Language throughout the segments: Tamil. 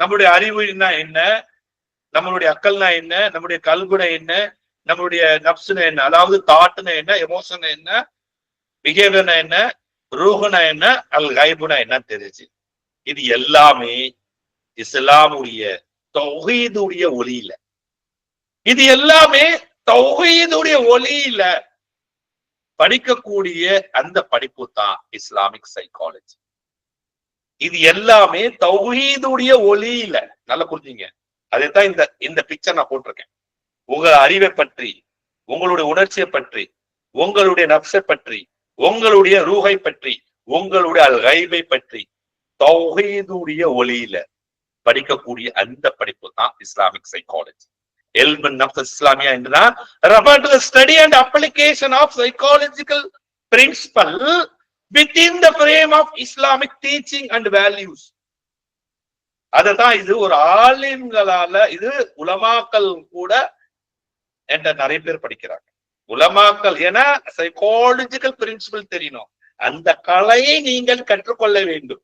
நம்மளுடைய அறிவுனா என்ன? நம்மளுடைய அக்கல்னா என்ன? நம்மளுடைய கல்குனா என்ன? நம்மளுடைய நப்ஸ்னா என்ன? அதாவது தாட்டுனா என்ன? எமோஷன் என்ன? பிஹேவியர்னா என்ன? ரூஹனா என்ன? அல் கைபுனா என்ன தெரிஞ்சு இது எல்லாமே இஸ்லாமுடைய தொகையுடைய ஒளியில இது எல்லாமே தொகையுடைய ஒளியில படிக்கக்கூடிய அந்த படிப்பு தான் இஸ்லாமிக் சைக்காலஜி இது எல்லாமே தௌஹீதுடைய ஒளியில நல்லா புரிஞ்சுங்க. அதைத்தான் இந்த இந்த பிக்சர் நான் போட்டிருக்கேன். உங்க அறிவை பற்றி உங்களுடைய உணர்ச்சியை பற்றி உங்களுடைய நப்சை பற்றி உங்களுடைய ரூகை பற்றி உங்களுடைய அல்கைபை பற்றி தௌஹீதுடைய ஒளியில படிக்கக்கூடிய அந்த படிப்பு தான் இஸ்லாமிக் சைக்காலஜி எல்பன் ஆஃப் இஸ்லாமியா என்றுதான் refer and the study and application of psychological within the frame of Islamic teaching and values. அததான் இது ஒரு ஆலிம்களால இது உலமாக்கல் கூட என்ற நிறைய பேர் படிக்கிறாங்க. உலமாக்கல் ஏன்னா சைக்காலஜிக்கல் பிரின்சிபல் தெரியணும். அந்த கலையை நீங்கள் கற்றுக்கொள்ள வேண்டும்.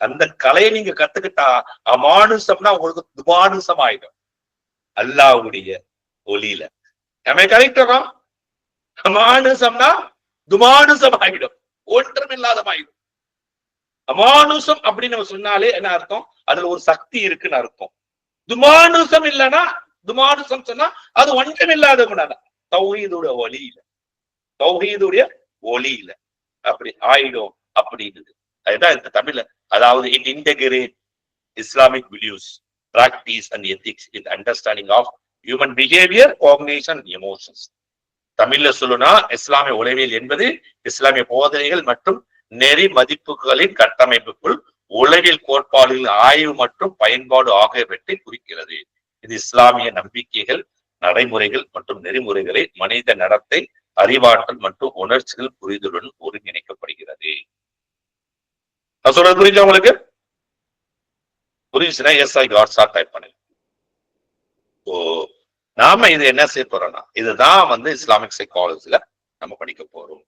அந்த கலையை நீங்க கத்துக்கிட்டா அமானுசம்னா உங்களுக்கு துமானுஷம் ஆயிடும் அல்லாவுடைய ஒளியில நம்ம கரெக்டா அமானுசம்னா துமானுசம் ஆகிடும் ஒன்றும் இல்லாதமாயிடும் அமானுசம் அப்படின்னு நம்ம சொன்னாலே என்ன அர்த்தம்? அதுல ஒரு சக்தி இருக்குன்னு அர்த்தம். துமானுஷம் இல்லைன்னா துமானுஷம் சொன்னா அது ஒன்றும் இல்லாத தௌஹீதுடைய ஒளியில தௌஹீதுடைய ஒளியில அப்படி ஆயிடும் அப்படின்னு அதுதான் இந்த தமிழ்ல. அதாவது in integrate Islamic values practice and ethics in understanding of human behaviour cognition emotions தமிழ்ல சொல்லுனா இஸ்லாமிய உளவியல் என்பது இஸ்லாமிய போதனைகள் மற்றும் நெறி மதிப்புகளின் கட்டமைப்புக்குள் உளவியல் கோட்பாடுகளின் ஆய்வு மற்றும் பயன்பாடு ஆகியவற்றை குறிக்கிறது. இது இஸ்லாமிய நம்பிக்கைகள் நடைமுறைகள் மற்றும் நெறிமுறைகளை மனித நடத்தை அறிவாற்றல் மற்றும் உணர்ச்சிகள் புரிதலுடன் ஒருங்கிணைக்கப்படுகிறது. நான் சொல்றது புரிஞ்சா உங்களுக்கு? புரிஞ்சுச்சுன்னா எஸ் ஐ காட்ஸா டைப் பண்ணுங்க ஓ நாம இது என்ன செய்ய போறோம்னா இதுதான் வந்து இஸ்லாமிக் சைக்காலஜில நம்ம படிக்க போறோம்.